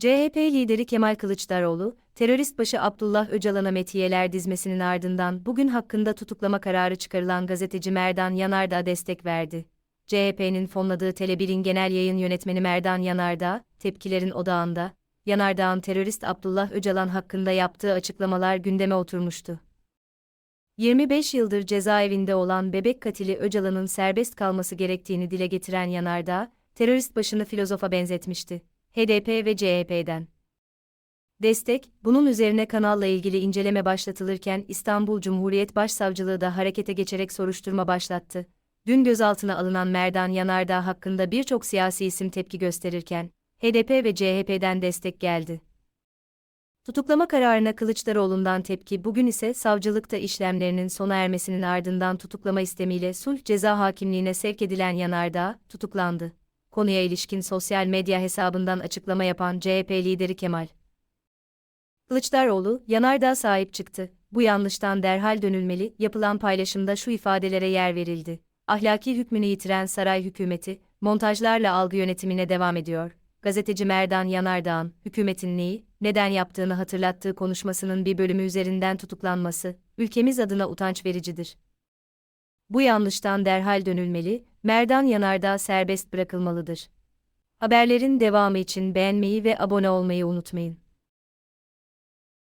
CHP lideri Kemal Kılıçdaroğlu, terörist başı Abdullah Öcalan'a metiyeler dizmesinin ardından bugün hakkında tutuklama kararı çıkarılan gazeteci Merdan Yanardağ'a destek verdi. CHP'nin fonladığı Tele1'in genel yayın yönetmeni Merdan Yanardağ, tepkilerin odağında, Yanardağ'ın terörist Abdullah Öcalan hakkında yaptığı açıklamalar gündeme oturmuştu. 25 yıldır cezaevinde olan bebek katili Öcalan'ın serbest kalması gerektiğini dile getiren Yanardağ, terörist başını filozofa benzetmişti. HDP ve CHP'den. Destek, bunun üzerine kanalla ilgili inceleme başlatılırken İstanbul Cumhuriyet Başsavcılığı da harekete geçerek soruşturma başlattı. Dün gözaltına alınan Merdan Yanardağ hakkında birçok siyasi isim tepki gösterirken, HDP ve CHP'den destek geldi. Tutuklama kararına Kılıçdaroğlu'ndan tepki bugün ise savcılıkta işlemlerinin sona ermesinin ardından tutuklama istemiyle sulh ceza hakimliğine sevk edilen Yanardağ, tutuklandı. Konuya ilişkin sosyal medya hesabından açıklama yapan CHP lideri Kemal Kılıçdaroğlu, Yanardağ sahip çıktı. Bu yanlıştan derhal dönülmeli, yapılan paylaşımda şu ifadelere yer verildi. Ahlaki hükmünü yitiren saray hükümeti, montajlarla algı yönetimine devam ediyor. Gazeteci Merdan Yanardağ'ın, hükümetin neyi, neden yaptığını hatırlattığı konuşmasının bir bölümü üzerinden tutuklanması, ülkemiz adına utanç vericidir. Bu yanlıştan derhal dönülmeli, Merdan Yanardağ serbest bırakılmalıdır. Haberlerin devamı için beğenmeyi ve abone olmayı unutmayın.